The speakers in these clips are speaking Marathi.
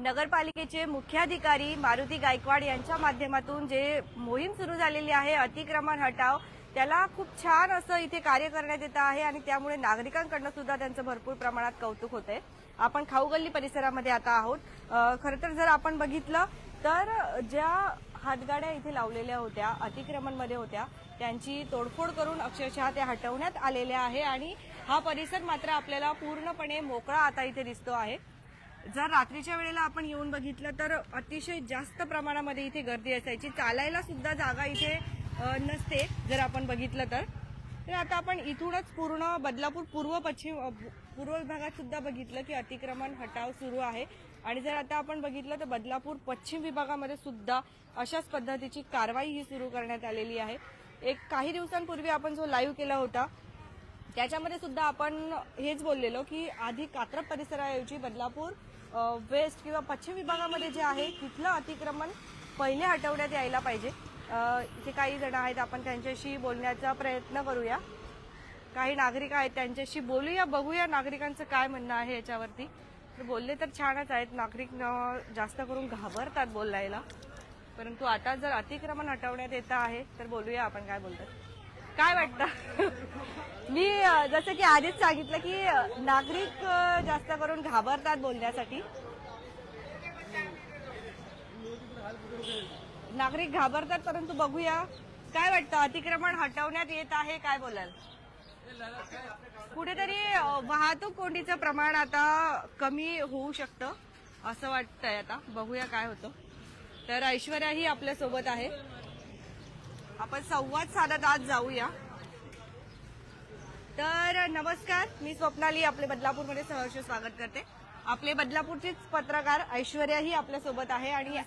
नगरपालिकेचे मुख्याधिकारी मारुती गायकवाड यांच्या माध्यमातून जे मोहीम सुरू झालेली आहे अतिक्रमण हटाव त्याला खूप छान असं इथे कार्य करण्यात येत आहे आणि त्यामुळे नागरिकांकडनं सुद्धा त्यांचं भरपूर प्रमाणात कौतुक होतंय. आपण खाऊगल्ली परिसरामध्ये आता आहोत. खरं तर जर आपण बघितलं तर ज्या हातगाड्या इथे लावलेल्या होत्या अतिक्रमणमध्ये होत्या त्यांची तोडफोड करून अक्षरशः त्या हटवण्यात आलेल्या आहे आणि हा परिसर मात्र आपल्याला पूर्णपणे मोकळा आता इथे दिसतो आहे. जर रात्रीच्या वेळेला आपण येऊन बघितलं तर अतिशय जास्त प्रमाणामध्ये इथे गर्दी असायची. चालायला सुद्धा जागा इथे नसते जर आपण बघितलं तर. तर आता आपण इथूनच पूर्ण बदलापूर पूर्व पश्चिम पूर्व विभागात सुद्धा बघितलं की अतिक्रमण हटाव सुरू आहे. आणि जर आता आपण बघितलं तर बदलापूर पश्चिम विभागामध्ये सुद्धा अशाच पद्धतीची कारवाई ही सुरू करण्यात आलेली आहे. एक काही दिवसांपूर्वी आपण जो लाईव्ह केला होता त्याच्यामध्ये सुद्धा आपण हेच बोललेलो की आधी कात्रप परिसराऐवजी बदलापूर वेस्ट किंवा पश्चिम विभागामध्ये जे आहे तिथलं अतिक्रमण पहिले हटवण्यात यायला पाहिजे. इथे काही जण आहेत आपण त्यांच्याशी बोलण्याचा प्रयत्न करूया. काही नागरिक आहेत त्यांच्याशी बोलूया बघूया नागरिकांचं काय म्हणणं आहे याच्यावरती. तर बोलले तर छानच आहेत नागरिक जास्त करून घाबरतात बोलायला. परंतु आता जर अतिक्रमण हटवण्यात येतं आहे तर बोलूया आपण काय बोलतात. काय वाटतं? मी जसं की आधीच सांगितलं की नागरिक जास्त करून घाबरतात बोलण्यासाठी. नागरिक घाबरतात परंतु बघूया. काय वाटतं? अतिक्रमण हटवण्यात येत आहे काय बोलाल? कुठेतरी वाहतूक कोंडीचं प्रमाण आता कमी होऊ शकतं असं वाटतंय आता. बघूया काय होतं. तर ऐश्वर्याही आपल्यासोबत आहे. आपण संवाद साधत आज जाऊया. तर नमस्कार मी स्वप्नाली आपले बदलापूरमध्ये सहर्ष स्वागत करते. आपले बदलापूरचीच पत्रकार ऐश्वर्या ही आपल्यासोबत आहे आणि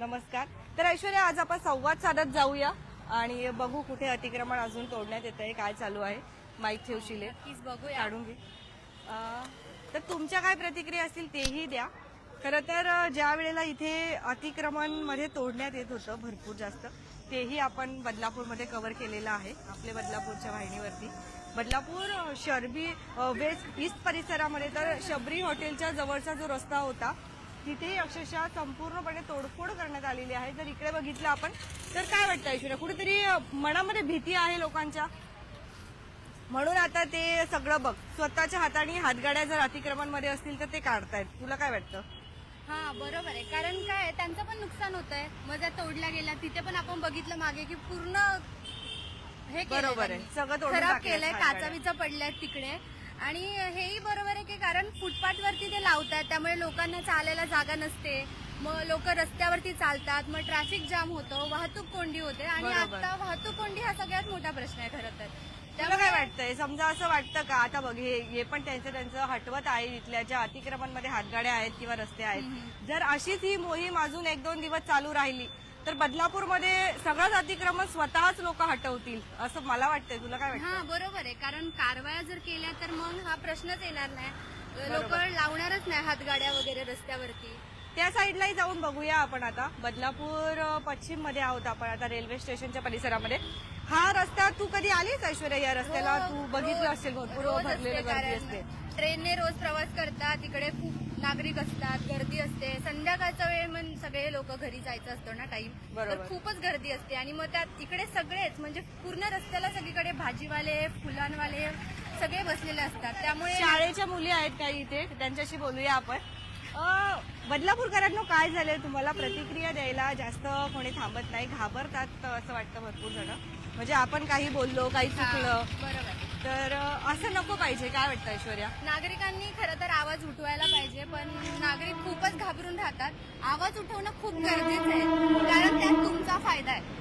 नमस्कार. तर ऐश्वर्या आज आपण संवाद साधत जाऊया आणि बघू कुठे अतिक्रमण अजून तोडण्यात येत आहे काय चालू आहे. माईक ठेवशील. नक्कीच बघूया. काढून घे. तर तुमच्या काय प्रतिक्रिया असतील तेही द्या. खरं तर ज्या वेळेला इथे अतिक्रमणमध्ये तोडण्यात येत होतं भरपूर जास्त तेही आपण बदलापूरमध्ये कव्हर केलेलं आहे आपल्या बदलापूरच्या वाहिनीवरती. बदलापूर शरबी शर्बी वेस्ट ईस्ट परिसरामध्ये तर शबरी हॉटेलच्या जवळचा जो रस्ता होता तिथेही अक्षरशः संपूर्णपणे तोडफोड करण्यात आलेली आहे. जर इकडे बघितलं आपण तर काय वाटतं ऐश्वर्या? कुठेतरी मनामध्ये भीती आहे लोकांच्या. म्हणून आता ते सगळं बघ. स्वतःच्या हाताने हातगाड्या जर अतिक्रमणमध्ये असतील तर ते काढतायत. तुला काय वाटतं? हा बरोबर आहे कारण काय त्यांचं पण नुकसान होत आहे मग त्या तोडल्या गेल्या तिथे पण आपण बघितलं मागे की पूर्ण हे केलंय बरोबर आहे. त्यांनी. सगळं तोडून खराब टाकलंय केलंय हातगाड्या. काचा पडल्यात तिकडे आणि हेही बरोबर आहे की कारण फुटपाथ वरती ते लावतात त्यामुळे लोकांना चालायला जागा नसते मग लोक रस्त्यावरती चालतात मग ट्रॅफिक जाम होतं वाहतूक कोंडी होते आणि बरोबर. आता वाहतूक कोंडी हा सगळ्यात मोठा प्रश्न आहे खरं तर तुला वाटतंय समजा असं वाटतं का? आता बघ हे हे पण त्यांचं त्यांचं हटवत आहे इथल्या ज्या अतिक्रमणमध्ये हातगाड्या आहेत किंवा रस्ते आहेत. जर अशीच ही मोहीम अजून एक दोन दिवस चालू राहिली तर बदलापूरमध्ये सगळंच अतिक्रमण स्वतःच लोक हटवतील असं मला वाटतंय. तुला काय वाटतं? हा बरोबर आहे. कारण कारवाया जर केल्या तर मग हा प्रश्नच येणार नाही. लोक. लावणारच नाही हातगाड्या वगैरे रस्त्यावरती. त्या साईडलाही जाऊन बघूया आपण आता. बदलापूर पश्चिममध्ये आहोत आपण आता रेल्वे स्टेशनच्या परिसरामध्ये. हा रस्ता तू कधी आलीस ऐश्वर्या या रस्त्याला? रोज- तू बघितलं रोज- असेल भरपूर भरलेलं गर्दी असते. ट्रेनने रोज प्रवास करतात तिकडे खूप नागरिक असतात गर्दी असते. संध्याकाळचा वेळ मग सगळे लोक घरी जायचं असतो ना टाइम. तर खूपच गर्दी असते. आणि मग त्यात इकडे सगळेच म्हणजे पूर्ण रस्त्याला सगळीकडे भाजीवाले फुलांवाले सगळे बसलेले असतात. त्यामुळे शाळेच्या मुली आहेत काही इथे? त्यांच्याशी बोलूया आपण. बदलापूरकरांनो काय झालंय? तुम्हाला प्रतिक्रिया द्यायला जास्त कोणी थांबत नाही. घाबरतात असं वाटतं भरपूर जण. म्हणजे आपण काही बोललो काही चुकलं बरोबर. तर असं नको पाहिजे काय वाटतं ऐश्वर्या? नागरिकांनी खरं तर आवाज उठवायला पाहिजे पण नागरिक खूपच घाबरून राहतात. आवाज उठवणं खूप गरजेचं आहे कारण त्यात तुमचा फायदा आहे.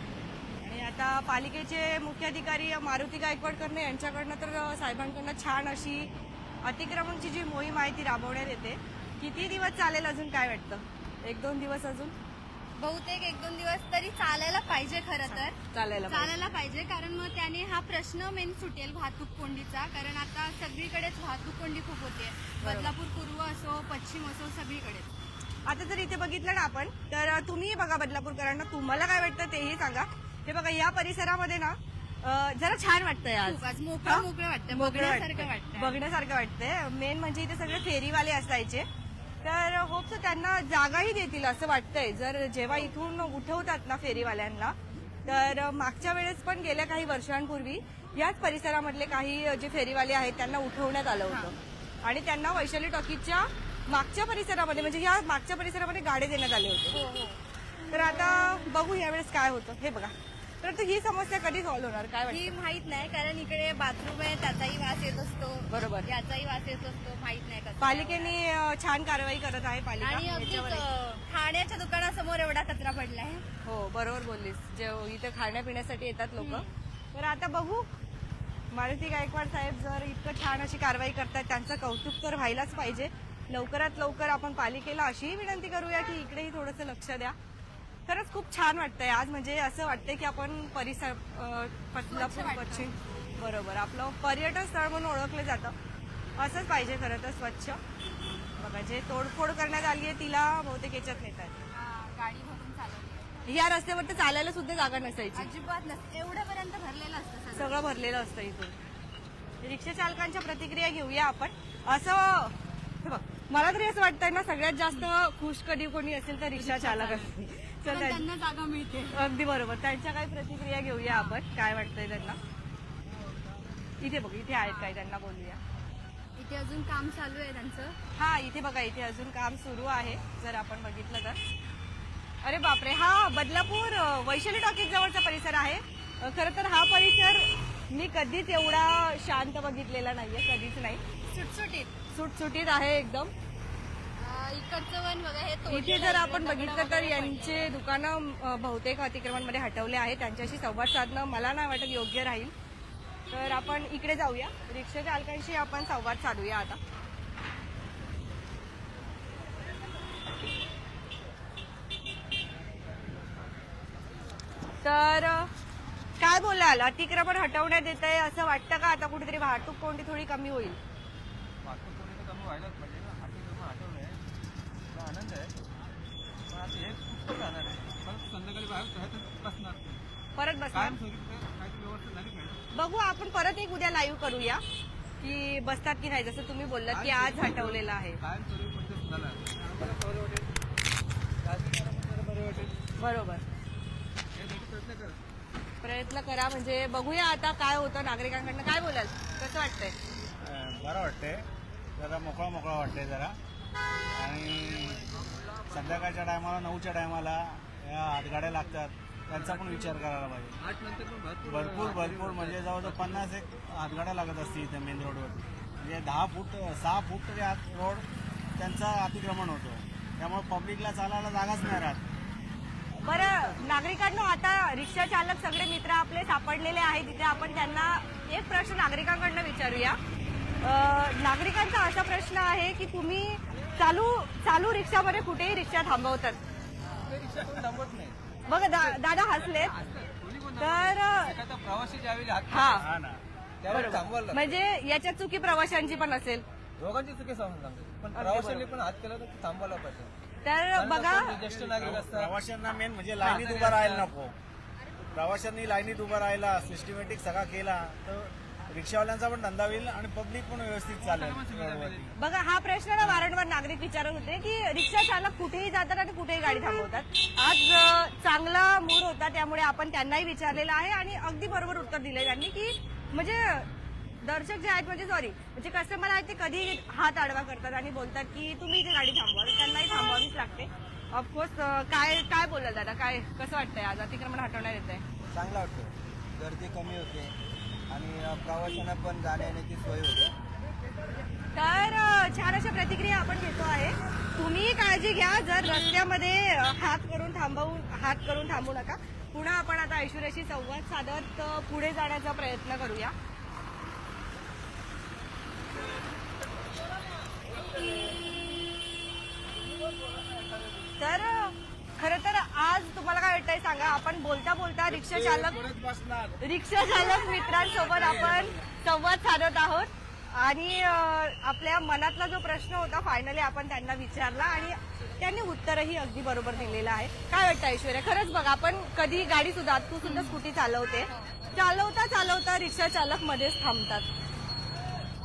आणि आता पालिकेचे मुख्याधिकारी मारुती गायकवाड करणे यांच्याकडनं तर साहेबांकडनं छान अशी अतिक्रमणची जी मोहीम आहे ती राबवण्यात येते. किती दिवस चालेल अजून काय वाटतं? एक दोन दिवस अजून? बहुतेक एक दोन दिवस तरी चालायला पाहिजे खरं तर. चालायला पाहिजे. चालायला पाहिजे कारण मग त्याने हा प्रश्न मेन सुटेल वाहतूक कोंडीचा. कारण आता सगळीकडेच वाहतूक कोंडी खूप होते. बदलापूर पूर्व असो पश्चिम असो सगळीकडेच. आता जर इथे बघितलं ना आपण तर तुम्ही बघा बदलापूरकरांना तुम्हाला काय वाटतं तेही सांगा. हे बघा या परिसरामध्ये ना जरा छान वाटतंय आज. मोकळं मोकळं वाटतं बघण्यासारखं. वाटतं बघण्यासारखं वाटतंय. मेन म्हणजे इथे सगळे फेरीवाले असायचे. तर हो होपचं त्यांना जागाही देतील असं वाटतंय. जर जेव्हा इथून उठवतात ना फेरीवाल्यांना तर मागच्या वेळेस पण गेल्या काही वर्षांपूर्वी याच परिसरामधले काही जे फेरीवाले आहेत त्यांना उठवण्यात आलं होतं. आणि त्यांना वैशाली टॉकीजच्या मागच्या परिसरामध्ये म्हणजे या मागच्या परिसरामध्ये गाडे देण्यात आले होते. हो हो. तर आता बघू यावेळेस काय होतं. हे बघा. तर ही समस्या कधी सॉल्व्ह होणार? काय वाटतं? ही माहीत नाही कारण इकडे बाथरूम आहे त्याचाही वास येत असतो. बरोबर. याचाही वास येत असतो माहीत नाही कसं. पालिकेने अ, छान कारवाई करत आहे पालिका. आणि अगदीच याच्यावर अं, खाण्याच्या दुकानासमोर एवढा कचरा पडलाय. हो बरोबर बोललीस. जे इथे खाण्यापिण्यासाठी येतात लोक. तर आता बघू. मारुती गायकवाड साहेब जर इतकं छान अशी कारवाई करतात त्यांचं कौतुक तर व्हायलाच पाहिजे. लवकरात लवकर आपण पालिकेला अशीही विनंती करूया की इकडेही थोडंसं लक्ष द्या. खरंच खूप छान वाटतंय. आज म्हणजे असं वाटतंय की आपण परिसर. पश्चिम बरोबर. आपलं पर्यटन स्थळ म्हणून ओळखलं जातं. असंच पाहिजे खरं तर स्वच्छ. बघा जे तोडफोड करण्यात आली आहे तिला बहुतेक याच्यात नेतात गाडी भरून चालवली या रस्त्यावर तर चालायला सुद्धा जागा नसायची. अजिबात नसतं एवढ्यापर्यंत भरलेलं असतं सगळं. भरलेलं असतं इथून. रिक्षा चालकांच्या प्रतिक्रिया घेऊया आपण. असं हे बघ मला तरी असं वाटतंय ना सगळ्यात जास्त खुश कधी कोणी असेल तर रिक्षा चालक असते त्या- त्यांना जागा मिळते. अगदी बरोबर. त्यांच्या काही प्रतिक्रिया घेऊया आपण. काय वाटतंय त्यांना? इथे बघ इथे आहेत काय त्यांना बोलूया. इथे अजून काम चालू आहे त्यांचं. हा इथे बघा इथे अजून काम सुरू आहे. जर आपण बघितलं तर. अरे बापरे हा बदलापूर वैशाली टॉकीज जवळचा परिसर आहे. खरं तर हा परिसर मी कधीच एवढा शांत बघितलेला नाहीये कधीच नाही. सुटसुटीत. सुटसुटीत आहे एकदम. इकडचं वन बघा हे इथे जर आहे. आपण बघितलं तर यांचे दुकानं अ, बहुतेक अतिक्रमणमध्ये हटवले आहे त्यांच्याशी संवाद साधणं मला नाही वाटत योग्य राहील. तर आपण इकडे जाऊया. रिक्षा चालकांशी आपण संवाद साधूया आता. तर अ, काय बोलाल? अतिक्रमण हटवण्यात येत आहे असं वाटतं का? आता कुठेतरी वाहतूक कोणती थोडी कमी होईल. वाहतूक कोणी तर कमी व्हायलाच पाहिजे ना. आनंद आहे. पण आता हे कुठं जाणार आहे. परत संध्याकाळी बाहेर बाहेर बसणार परत बसा कायम स्वरूपी काहीतरी व्यवस्था झाली पाहिजे. बघू आपण परत एक उद्या लाईव्ह करूया. की बसतात की नाही जसं तुम्ही बोललात की आज हटवलेलं आहे. कायम स्वरूपी म्हणजे झाला. आम्हाला बरं वाटेल. राजकारणाला पण जरा बरं वाटेल. बरोबर. प्रयत्न करा. प्रयत्न करा म्हणजे बघूया आता काय होतं नागरिकांकडनं काय बोलाल? कसं वाटतंय? बरं वाटतंय. जरा मोकळा मोकळा वाटतंय जरा. आणि संध्याकाळच्या टायमाला नऊच्या टायमाला या हातगाड्या लागतात. त्यांचा पण विचार करायला पाहिजे. आठ नंतर पण भरपूर भरपूर म्हणजे जवळजवळ पन्नास एक हातगाड्या लागत असतील इथे मेन रोडवर म्हणजे दहा फूट सहा फूट तरी आत रोड त्यांचा अतिक्रमण होतो. त्यामुळे पब्लिकला चालायला जागाच नाही राहत. बरं नागरिकांना आता रिक्षा चालक सगळे मित्र आपले सापडलेले आहेत. तिथे आपण त्यांना एक प्रश्न नागरिकांकडनं विचारूया. नागरिकांचा असा प्रश्न आहे की तुम्ही चालू चालू रिक्षामध्ये कुठेही रिक्षा थांबवतात. ते रिक्षा कोण थांबवत नाही बघा दादा कोण तर प्रवासी ज्यावेळी हा. हा म्हणजे याच्यात चुकी प्रवाशांची पण असेल. दोघांची चुकी समजून सांगतो. पण प्रवाशांनी पण हात केला तर थांबवायला पाहिजे. तर कारण बघा आपण ज्येष्ठ नागरिक असतात. प्रवाशांना मेन म्हणजे लाईनीत उभा राहायला नको. प्रवाशांनी लाईनीत उभा राहायला सिस्टमॅटिक सगळा केला तर रिक्षावाल्यांचा पण धंदा होईल आणि पब्लिक पण व्यवस्थित चालेल. बघा हा प्रश्न ना वारंवार नागरिक विचारत होते की रिक्षा चालक कुठेही जातात आणि कुठेही गाडी थांबवतात. आज चांगला मूड होता त्यामुळे आपण त्यांनाही विचारलेलं आहे आणि अगदी बरोबर उत्तर दिले त्यांनी की म्हणजे दर्शक जे आहेत म्हणजे सॉरी म्हणजे कस्टमर आहेत ते कधी हात आडवा करतात आणि बोलतात की तुम्ही इथे गाडी थांबवा त्यांनाही थांबवावीच लागते. ऑफकोर्स काय काय बोलाल दादा? काय कसं वाटतंय? आज अतिक्रमण हटवण्यात येत आहे चांगला वाटतो गर्दी कमी होते. आणि प्रवाशांना पण जाण्या येण्याची सोय होते. तर छान अशा प्रतिक्रिया आपण घेतो आहे. तुम्ही काळजी घ्या जर रस्त्यामध्ये हात करून थांबवून हात करून थांबू नका. पुन्हा आपण आता ऐश्वर्याशी संवाद साधत पुढे जाण्याचा प्रयत्न करूया तर अ, खरं तर आज तुम्हाला काय वाटतंय सांगा आपण बोलता बोलता रिक्षा चालक रिक्षा चालक मित्रांसोबत आपण संवाद साधत आहोत. आणि आपल्या मनातला जो प्रश्न होता फायनली आपण त्यांना विचारला आणि त्यांनी उत्तरही अगदी बरोबर दिलेलं आहे. काय वाटतं ऐश्वर्या? खरंच बघ आपण कधी गाडी सुद्धा तू सुद्धा स्कूटी चालवते. चालवता चालवता रिक्षा चालक मध्येच थांबतात.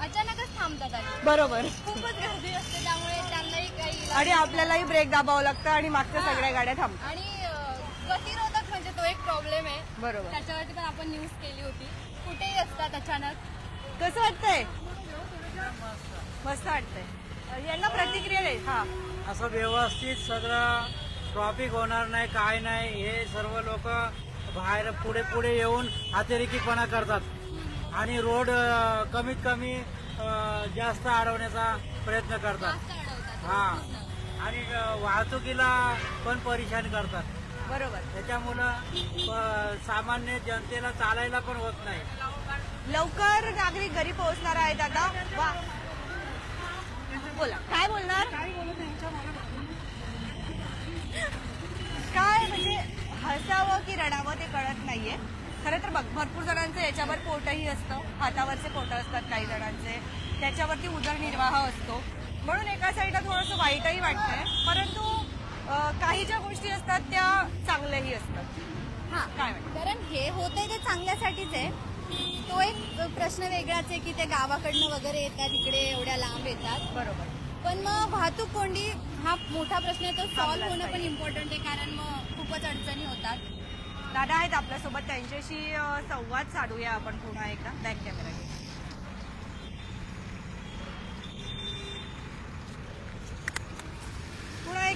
अचानकच थांबतात बरोबर. खूपच गर्दी असते त्यामुळे त्यांनाही काही आणि आपल्यालाही ब्रेक दाबावं लागतं आणि मागच्या सगळ्या गाड्या थांबतात. आणि अं, गतिरोधक म्हणजे तो एक प्रॉब्लेम आहे. बरोबर. त्याच्यावरती पण आपण न्यूज केली होती. कुठेही असतात अचानक. कसं वाटतंय? मस्त वाटतंय. यांना प्रतिक्रिया दे. हा. असं व्यवस्थित सगळं ट्रॉफिक होणार नाही काय नाही. हे सर्व लोक बाहेर पुढे पुढे येऊन अतिरेकीपणा करतात. आणि रोड अं, कमीत कमी अं, जास्त अडवण्याचा प्रयत्न करतात. हा. आणि अं, वाहतुकीला पण परेशान करतात. बरोबर. त्याच्यामुळं सामान्य जनतेला चालायला पण होत नाही. लवकर नागरिक घरी पोहोचणार आहेत आता. वा. बोला. काय बोलणार? काय म्हणजे हसावं की रडावं ते कळत नाहीये. खरं तर बघ भरपूर जणांचं याच्यावर पोटही असतं. हातावरचे पोट असतात काही जणांचे. त्याच्यावरती उदरनिर्वाह असतो. म्हणून एका साईडला थोडंसं वाईटही वाटतंय. परंतु काही ज्या गोष्टी असतात चांगल्याही असतात. हा काय वाटतं कारण हे होतंय ते चांगल्यासाठीच आहे. तो एक प्रश्न वेगळाच आहे की ते गावाकडनं वगैरे येतात इकडे एवढ्या लांब येतात. बरोबर. पण मग वाहतूक कोंडी हा मोठा प्रश्न आहे तो सॉल्व्ह होणं पण. इम्पॉर्टंट आहे कारण मग खूपच अडचणी होतात. दादा आहेत आपल्यासोबत त्यांच्याशी अ, संवाद साधूया आपण पुन्हा एकदा. बॅक कॅमेरा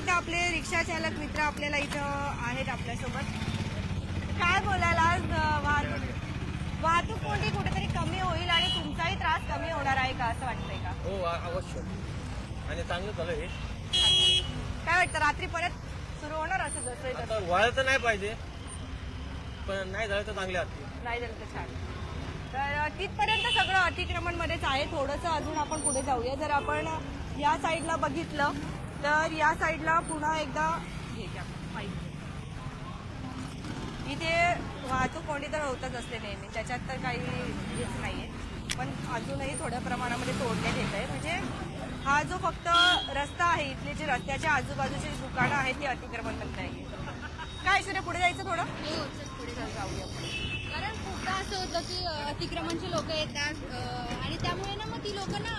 एकदा आपले रिक्षा चालक मित्र आपल्याला इथं आहेत आपल्यासोबत. काय बोलायला आज वाहतूक? वाहतूक कोणती कुठेतरी कमी होईल आणि तुमचाही त्रास कमी होणार आहे का असं वाटतंय का? हो अवश्य. आणि चांगलं झालं हे. काय वाटतं रात्री परत सुरू होणार असं जसं? आता व्हायला तर नाही पाहिजे पण नाही झालं तर चांगले असते नाही झालं तर छान. तर तिथपर्यंत सगळं अतिक्रमणमध्येच आहे. थोडंसं अजून आपण पुढे जाऊया. जर आपण या साईडला बघितलं तर या साईडला पुन्हा एकदा हे इथे वाहतूक कोणी तर होतच असते नेहमी. त्याच्यात तर काही हेच नाहीये. पण अजूनही थोड्या प्रमाणामध्ये तोडण्यात येत आहे. म्हणजे हा जो फक्त रस्ता आहे इथले जे रस्त्याच्या आजूबाजूचे जे दुकानं आहेत ते अतिक्रमण करता आहे. काय ऐश्वर्या पुढे जायचं थोडं? हो, पुढे जाऊया कारण खूपदा असं होतं की अतिक्रमणची लोक येतात आणि त्यामुळे ना मग ती लोक ना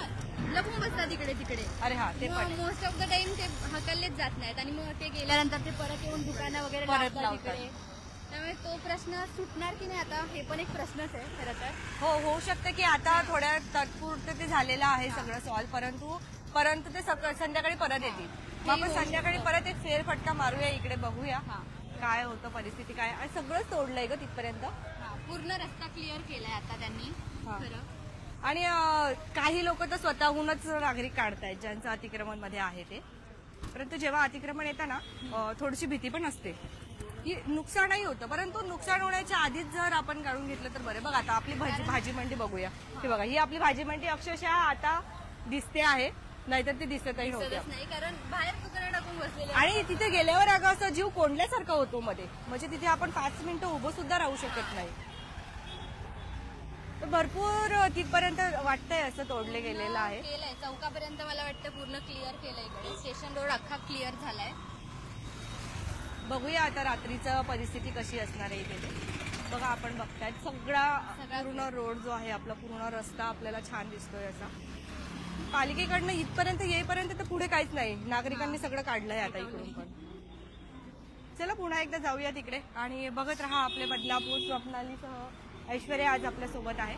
लपून बसतात इकडे तिकडे. अरे हा ते पण आहे. मोस्ट ऑफ द टाइम ते हकललेच जात नाहीत आणि मग ते गेल्यानंतर ते परत येऊन दुकानं वगैरे परत लावतात लावतात. इकडे त्यामुळे तो प्रश्न सुटणार की नाही आता हे पण एक प्रश्नच आहे खरं तर. हो होऊ शकतं की आता थोड्या तात्पुरतं ते झालेलं आहे सगळं सॉल्व परंतु परंतु ते सकाळ संध्याकाळी परत येतील. मग आपण संध्याकाळी परत एक फेरफटका मारूया इकडे बघूया. काय होतं परिस्थिती काय. आणि सगळंच तोडलंय ग तिथपर्यंत. पूर्ण रस्ता क्लिअर केलाय आता त्यांनी. हा. खरं. आणि काही लोक तर स्वतःहूनच नागरिक काढतायत ज्यांचं अतिक्रमणमध्ये आहे ते. परंतु जेव्हा अतिक्रमण येतं ना थोडीशी भीती पण असते. की नुकसानही होतं परंतु नुकसान होण्याच्या आधीच जर आपण काढून घेतलं तर बरं. बघ आता आपली भाजी भाजी मंडी बघूया. ही बघा ही आपली भाजी मंडी अक्षरशः आता दिसते आहे. नाहीतर ती दिसतही नाही कारण बाहेर बसलेले आणि तिथे गेल्यावर अगं असं जीव कोंडल्यासारखा होतो मध्ये. म्हणजे तिथे आपण पाच मिनिटं उभं सुद्धा राहू शकत नाही. तर भरपूर तिथपर्यंत वाटतंय असं तोडले गेलेलं आहे. केलंय. चौकापर्यंत मला वाटतं पूर्ण क्लिअर केलंय इकडे. स्टेशन रोड अख्खा क्लिअर झालाय. बघूया आता रात्रीचं परिस्थिती कशी असणार आहे इथे ते. बघा आपण बघताय सगळा सगळा पूर्ण रोड जो आहे आपला पूर्ण रस्ता आपल्याला छान दिसतोय असा. पालिकेकडनं इथपर्यंत येईपर्यंत तर पुढे काहीच नाही. नागरिकांनी सगळं काढलंय आता इकडून. पण. चला पुन्हा एकदा जाऊया तिकडे आणि बघत राहा आपले बदलापूर स्वप्नालीसह. ऐश्वर्या आज आपल्यासोबत आहे.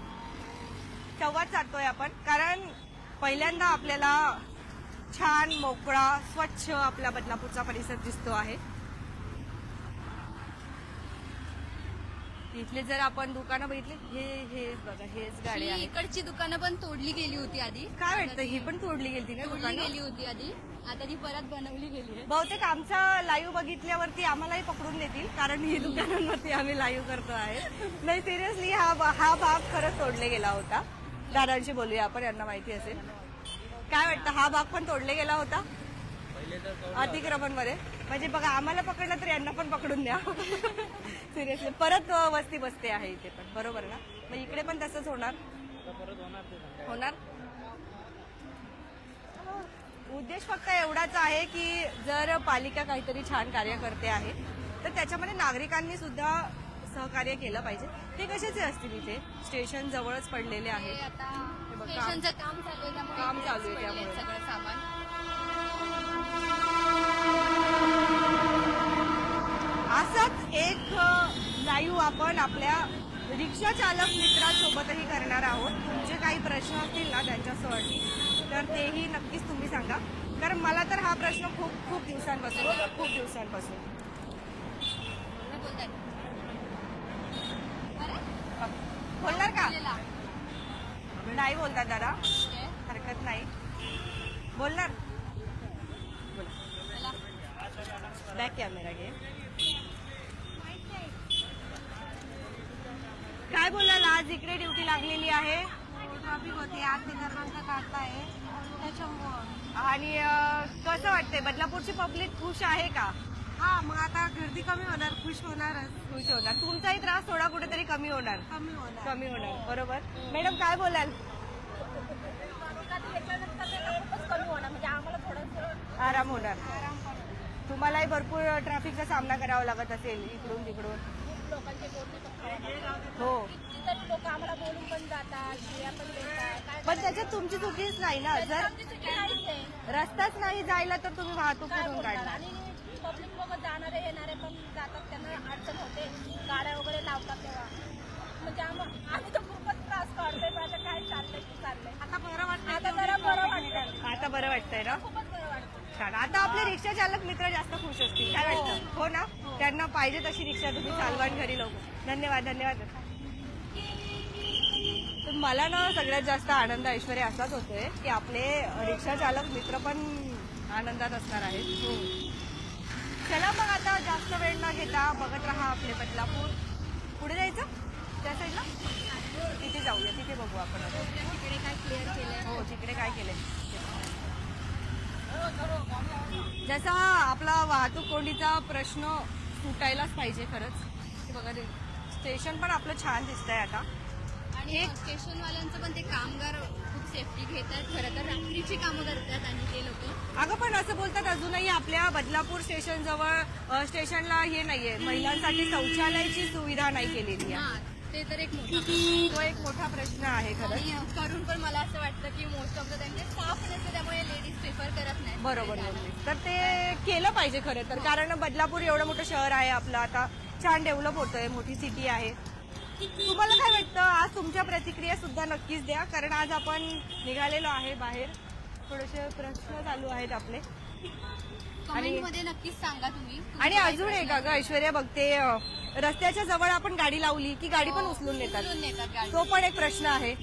संवाद साधतोय आपण कारण पहिल्यांदा आपल्याला छान मोकळा स्वच्छ आपला बदलापूरचा परिसर दिसतो आहे. इथले जर आपण दुकानं बघितली हे हे बघा हेच गाडी ही आहे. इकडची दुकानं पण तोडली गेली होती आधी. काय वाटतं ही पण तोडली गेली ना तोडली दुकानं? गेली होती आधी. आता ती परत बनवली गेली आहे. बहुतेक आमचा लाईव्ह बघितल्यावरती आम्हालाही पकडून देतील कारण ही दुकानांवरती आम्ही लाईव्ह करतो आहे. नाही सिरियसली हा हा भाग खरंच तोडले गेला होता. दादांशी बोलूया आपण यांना माहिती असेल. काय वाटतं हा भाग पण तोडले गेला होता? अतिक्रमणमध्ये म्हणजे बघा आम्हाला पकडलं तर यांना पण पकडून द्या. सिरियसली परत वस्ती बसते आहे इथे पण. बरोबर ना? मग इकडे पण तसंच होणार? होणार? उद्देश फक्त एवढाच आहे की जर पालिका काहीतरी छान कार्य करते आहे तर त्याच्यामध्ये नागरिकांनी सुद्धा सहकार्य केलं पाहिजे. ते कशाचे असतील इथे? स्टेशन जवळच पडलेले आहे काम चालू आहे त्यामुळे काम इकडेच चालू आहे पडलंय त्यामुळे. सगळं सामान असाच एक लाईव्ह आपण आपल्या रिक्षा चालक मित्रांसोबतही करणार आहोत. तुमचे काही प्रश्न असतील ना त्यांच्यासाठी तर तेही नक्कीच तुम्ही सांगा. कारण मला तर हा प्रश्न खूप खूप दिवसांपासून खूप दिवसांपासून काय बोलताय बरं? बोलणार का बोललेला. नाही बोलतात दादा ठीक आहे. हरकत नाही बोलणार चला. बॅक कॅमेरा घे काय बोलाल आज इकडे ड्युटी लागलेली आहे ट्रॉफिक होते आठ ते क्रमांक काढताय त्याच्यामुळं आणि अं, कसं वाटतंय बदलापूरची पब्लिक खुश आहे का हा मग गर्दी कमी होणार? खुश होणारच. खुश होणार. तुमचाही त्रास थोडा कुठेतरी कमी होणार. कमी होणार. कमी होणार. बरोबर? मॅडम काय बोलाल? आराम होणार. तुम्हालाही भरपूर ट्रॅफिकचा सामना करावा लागत असेल इकडून तिकडून. हो. लोक आम्हाला बोलून पण जातात पण त्याच्यात तुमची चुकीच नाही ना. जर रस्ताच नाही जायला तर तुम्ही वाहतूक कुठून काढणार. पब्लिक लोक जाणारे येणारे पण जातात. त्यांना अडचण होते. गाड्या वगैरे लावतात तेव्हा. म्हणजे आम- आम्ही तर खूपच त्रास काढतोय आता काय चाललंय की चाललंय. आता बरं वाटतं आता जरा बरं वाटतं आता बरं वाटतंय ना? खूपच बरं वाटतं छान. आता आपले रिक्षा चालक मित्र जास्त खुश असतील. काय वाटतं? हो. ना? त्यांना पाहिजे तशी रिक्षा. तुम्ही चालवान घरी लवकर. धन्यवाद धन्यवाद. तर मला ना सगळ्यात जास्त आनंद ऐश्वर्या असाच होतोय की आपले रिक्षा चालक मित्र पण आनंदात असणार आहेत. चला मग आता जास्त वेळ न घेता बघत राहा आपले बदलापूर. पुढे जायचं? त्या साईडला तिथे जाऊया तिथे बघू आपण तिकडे काय क्लिअर केलंय? हो तिकडे काय केलंय? जसा आपला वाहतूक कोंडीचा प्रश्न सुटायलाच पाहिजे खरंच. हे बघा ते स्टेशन पण आपलं छान दिसतंय आता. आणि स्टेशनवाल्यांचं पण ते कामगार सेफ्टी घेत आहेत खरं तर रात्रीची कामं करतात आणि ते लोक. अगं पण असं बोलतात अजूनही आपल्या बदलापूर स्टेशन जवळ स्टेशनला हे नाहीये. महिलांसाठी शौचालयाची सुविधा नाही केलेली आहे. हा ते तर एक मोठा प्रश्न. तो एक मोठा प्रश्न आहे खरंच आणि अ, करून पण मला असं वाटतं की मोस्ट ऑफ द त्यांचे साफ नसते त्यामुळे लेडीज प्रिफर करत नाही बरोबर बोलली तर ते केलं पाहिजे खरं तर. कारण बदलापूर एवढं मोठं शहर आहे आपलं. आता छान डेव्हलप होतंय मोठी सिटी आहे. तुम्हाला काय वाटतं? आज तुमच्या प्रतिक्रिया सुद्धा नक्कीच द्या. कारण आज आपण निघालेलो आहे बाहेर. थोडेसे प्रश्न चालू आहेत आपले. कमेंटमध्ये नक्कीच सांगा तुम्ही. आणि अजून एक प्रश्न अगं ऐश्वर्या बघते अं, रस्त्याच्या जवळ आपण गाडी लावली की गाडी पण उचलून नेतात. उचलून नेतात गाडी. तो पण एक प्रश्न आहे.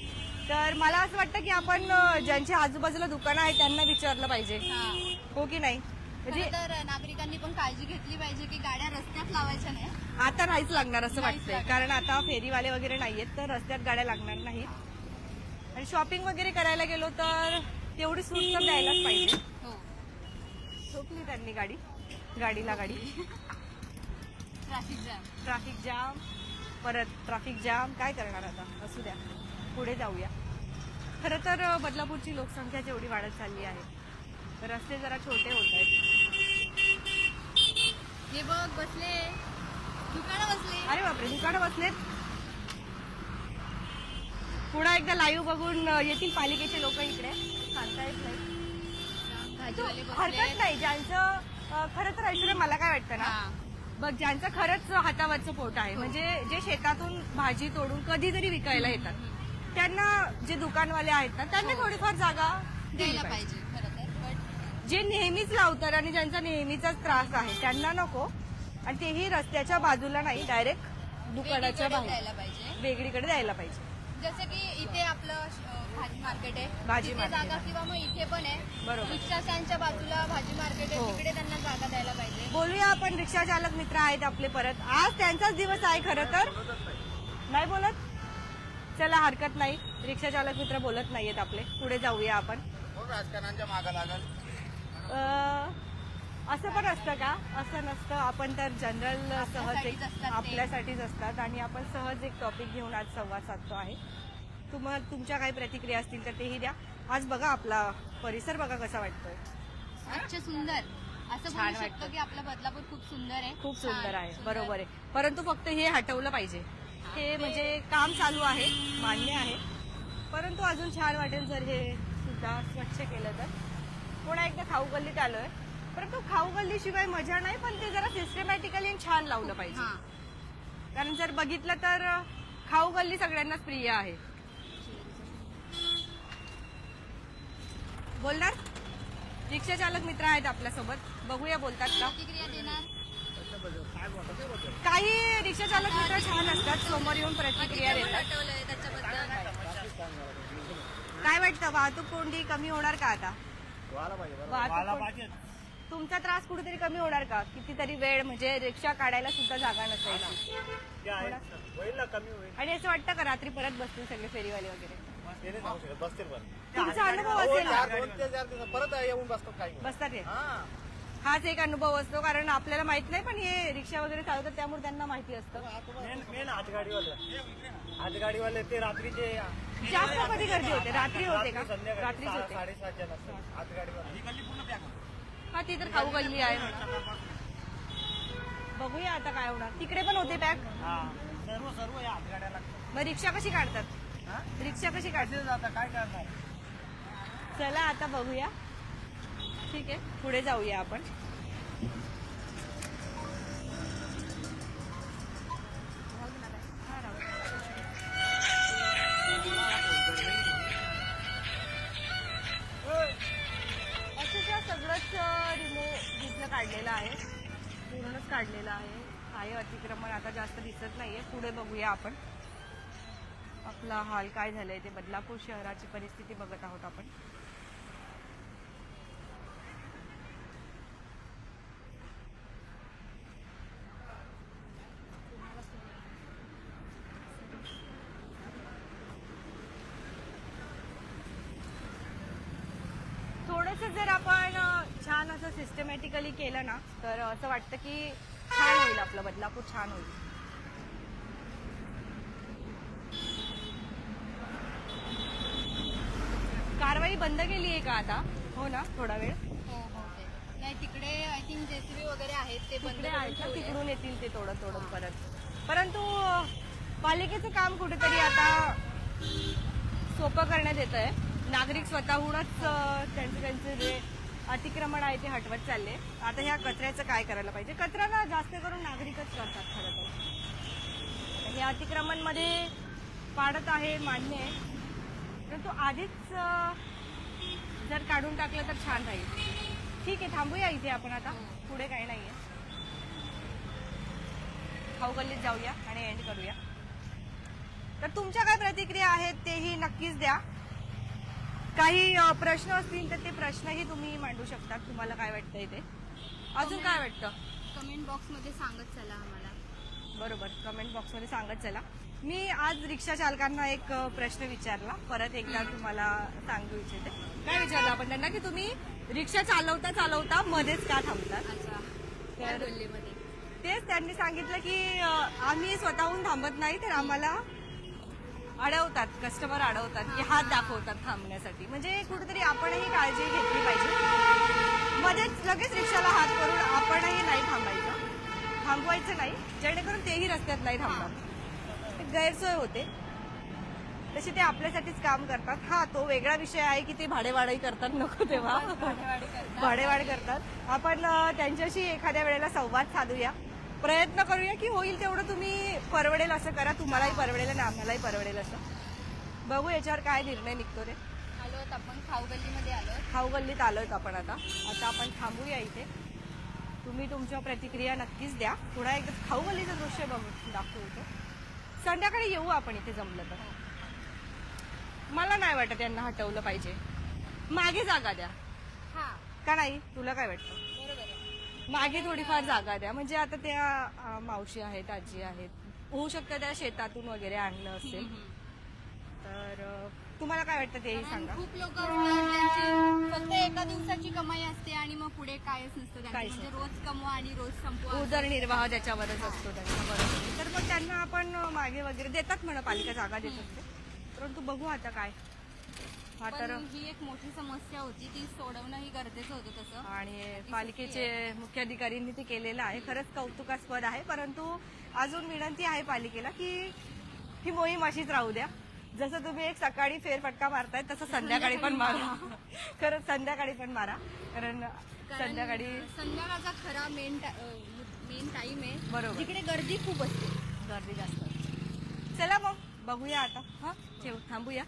तर मला असं वाटतं की आपण अं, ज्यांच्या आजूबाजूला दुकानं आहेत त्यांना विचारलं पाहिजे. हा. हो की नाही? म्हणजे तर नागरिकांनी पण काळजी घेतली पाहिजे की गाड्या रस्त्यात लावायच्या नाही आता नाहीच लागणार असं नाहीच वाटतंय. लागणार. कारण आता फेरीवाले वगैरे नाहीयेत तर रस्त्यात गाड्या लागणार नाहीत. आणि शॉपिंग वगैरे करायला गेलो तर तेवढी सूट तर द्यायलाच पाहिजे. हो. ठोकली त्यांनी गाडी. गाडीला गाडी. Traffic jam. Traffic jam. परत ट्रॅफिक जाम. काय करणार आता? असू द्या. पुढे जाऊया. खरं तर अं, बदलापूरची लोकसंख्या जेवढी वाढत चालली आहे रस्ते जरा छोटे होत आहेत. हे बघ बसले. दुकानं बसले. अरे बापरे दुकानं बसलेत. पुन्हा एकदा लाईव्ह बघून येतील पालिकेचे लोक इकडे. सांगता येत नाही भाजीवाले हरकत नाही ज्यांचं खरं तर ऐश्वर्या मला काय वाटतं ना हा. बघ ज्यांचं खरंच हातावरचं पोट आहे म्हणजे जे शेतातून भाजी तोडून कधीतरी विकायला येतात. त्यांना जे दुकानवाले आहेत ना त्यांना थोडीफार जागा दिली द्यायला पाहिजे पाहिजे खरं तर बट जे नेहमीच लावतात आणि ज्यांचा नेहमीचाच त्रास आहे त्यांना नको. आणि तेही रस्त्याच्या बाजूला नाही डायरेक्ट दुकानाच्या वेगळीकडे बाहेर. द्यायला पाहिजे. वेगळीकडे द्यायला पाहिजे. जसं की इथे आपलं भाजी मार्केट आहे. भाजी तिथे जागा आहे. किंवा मग इथे पण आहे. बरोबर. रिक्षा स्टँडच्या बाजूला भाजी मार्केट आहे हो. तिकडे त्यांना जागा द्यायला पाहिजे. बोलूया आपण रिक्षा चालक मित्र आहेत आपले परत. आज त्यांचाच दिवस आहे खरं तर. नाही बोलत? चला हरकत नाही. रिक्षा चालक मित्र बोलत नाहीयेत आपले. पुढे जाऊया आपण. राजकारणाच्या मागा लागल. असं पण असतं का? असं नसतं. आपण तर जनरल सहज एक आपल्यासाठीच असतात आणि आपण सहज एक टॉपिक घेऊन आज संवाद साधतो आहे. तुम्हाला तुमच्या काही प्रतिक्रिया असतील तर तेही द्या. आज बघा आपला परिसर बघा कसा वाटतोय. स्वच्छ सुंदर. असं छान बोलू शकतो वाटतं. की आपलं बदलापूर खूप सुंदर आहे. खूप छान, सुंदर आहे. बरोबर आहे. परंतु फक्त हे हटवलं पाहिजे. हे म्हणजे काम चालू आहे. मान्य आहे. परंतु अजून छान वाटेल जर हे सुद्धा स्वच्छ केलं तर. पुन्हा एकदा खाऊ गल्लीत आलोय. परंतु खाऊ गल्ली शिवाय मजा नाही पण ते जरा सिस्टमॅटिकली छान लावलं पाहिजे. कारण जर बघितलं तर खाऊ गल्ली सगळ्यांनाच प्रिय आहे. बोलणार? रिक्षा चालक मित्र आहेत आपल्यासोबत. बघूया बोलतात का? प्रतिक्रिया देणार. काही रिक्षा चालक मित्र छान असतात. समोर येऊन प्रतिक्रिया देतात. काय वाटतं? वाहतूक कोंडी कमी होणार का आता? व्हायला वाहतूक कोंडी- पाहिजे. तुमचा त्रास कुठेतरी कमी होणार का? कितीतरी वेळ म्हणजे रिक्षा काढायला सुद्धा जागा नसायची ते आहे होईल ना कमी होईल. आणि असं वाटतं का रात्री परत बसतील सगळे फेरीवाले वगैरे? ते नाही सांगू शकत बसतील पण. तुमचा अनुभव असेल ना? दोन ते चार दिवस परत येऊन बसतात काही बसतात हे हा. हाच एक अनुभव असतो कारण आपल्याला माहीत नाही पण हे रिक्षा वगैरे चालवतात त्यामुळे त्यांना माहिती असतं. Main main हातगाडीवाले. हातगाडीवाले ते रात्रीचे जास्त कधी गर्दी होते? रात्री होते का? रात्रीच होते. साडेसात जण असतात हातगाडीवाले हा ती तर खाऊ गल्ली आहे. बघूया आता काय होणार. तिकडे पण होते पॅक हा. सर्व सर्व या हातगाड्या लागतात मग रिक्षा कशी काढतात? हा? रिक्षा कशी काढतात? असेच आता काय करणार? चला आता बघूया. ठीक आहे. पुढे जाऊया आपण. दिसत नाहीये. पुढे बघूया आपण. आपला हाल काय झालाय ते बदलापूर शहराची परिस्थिती बघत आहोत आपण. थोडस जर आपण छान असं सिस्टमॅटिकली केलं ना तर असं वाटतं की छान होईल आपलं बदलापूर छान होईल कारवाई बंद केली आहे का आता? हो ना थोडा वेळ. हो हो ते. नाही तिकडे आय थिंक जेसीबी वगैरे आहेत ते बंद तिकडे आहेत ना, ठेवले. तिकडून येतील ते तोडत तोडत परत. परंतु अ, पालिकेचं काम कुठेतरी आता सोपं करण्यात येत आहे नागरिक स्वतःहूनच अ, त्यांचे त्यांचे जे अतिक्रमण आहे ते हटवत चालले. आता ह्या कचऱ्याचं काय करायला पाहिजे? कचऱ्याला जास्त करून नागरिकच करतात खरं तर. हे अतिक्रमणमध्ये पाडत आहे मान्य आहे. परंतु आधीच अ, जर काढून टाकलं तर छान राहील. ठीक आहे थांबूया इथे आपण आता. पुढे काही नाहीये. खाऊ गल्लीत जाऊया आणि एंड करूया. तर तुमच्या काय प्रतिक्रिया आहेत तेही नक्कीच द्या. काही प्रश्न असतील तर ते प्रश्नही तुम्ही मांडू शकतात तुम्हाला काय वाटतंय ते? अजून काय वाटतं? कमेंट बॉक्समध्ये सांगत चला आम्हाला. बरोबर कमेंट बॉक्समध्ये सांगत चला. मी आज रिक्षा चालकांना एक प्रश्न विचारला. परत एकदा तुम्हाला सांगू इच्छिते. काय विचारलं आपण? त्यांना की तुम्ही रिक्षा चालवता चालवता मध्येच का त्या गल्लीमध्ये. तेच त्यांनी सांगितलं की अ, आम्ही स्वतःहून थांबत नाही तर आम्हाला अडवतात कस्टमर अडवतात की हात दाखवतात थांबण्यासाठी. म्हणजे कुठेतरी आपणही काळजी घेतली पाहिजे. मध्येच लगेच रिक्षाला हात करून आपणही नाही थांबायचं. थांबवायचं नाही. जेणेकरून तेही रस्त्यात नाही थांबणार. गैरसोय होते. तसे ते आपल्यासाठीच काम करतात. हा तो वेगळा विषय आहे की ते भाडेवाढही करतात. नको तेव्हा. भाडेवाढ करतात. आपण त्यांच्याशी एखाद्या वेळेला संवाद साधूया. प्रयत्न करूया की होईल तेवढं तुम्ही परवडेल असं करा. तुम्हालाही परवडेल आणि आम्हालाही परवडेल असं. बघू याच्यावर काय निर्णय निघतो रे. आलो आपण. खाऊ गल्लीमध्ये आलो खाऊ गल्लीत आलोय आपण आता. आता आपण थांबूया इथे. तुम्ही तुमच्या प्रतिक्रिया नक्कीच द्या. पुन्हा एकदा खाऊ गल्लीचं दृश्य बघू दाखवतो संध्याकाळी येऊ आपण इथे जमलं तर. मला नाही वाटत यांना हटवलं पाहिजे. मागे जागा द्या. हा. का नाही? तुला काय वाटतं? बरोबर आहे. मागे थोडीफार जागा द्या. म्हणजे आता त्या अं, मावशी आहेत आजी आहेत. होऊ शकतं त्या शेतातून वगैरे आणलं असेल. तर अं, तुम्हाला काय वाटतं तेही कारण सांगा. खूप लोक फक्त एका दिवसाची कमाई असते आणि मग पुढे कायच नसतं. त्यांचं काहीच म्हणजे रोज कमवा आणि रोज संपवा. उदरनिर्वाह त्याच्यावरच असतो त्यांचा बरोबर तर मग त्यांना आपण मागे वगैरे देतात म्हणा पालिका जागा देत असते परंतु बघू आता काय. हा तर पण ही एक मोठी समस्या होती ती सोडवणं ही गरजेचं होतं तसं. आणि पालिकेचे मुख्याधिकाऱ्यांनी ते केलेलं आहे. खरंच कौतुकास्पद आहे परंतु अजून विनंती आहे पालिकेला की ही मोहीम अशीच राहू द्या. जसं तुम्ही एक सकाळी फेरफटका मारताय तसं संध्याकाळी पण मारा. खरंच संध्याकाळी पण मारा. कारण कारण संध्याकाळी संध्याकाळचा खरा मेन मेन टाइम आहे. बरोबर. जिकडे गर्दी खूप असते. गर्दी जास्त. चला मग बघूया आता. हा? ठेव थांबूया.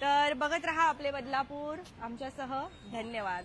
तर बघत राहा आपले बदलापूर. आमच्यासह धन्यवाद.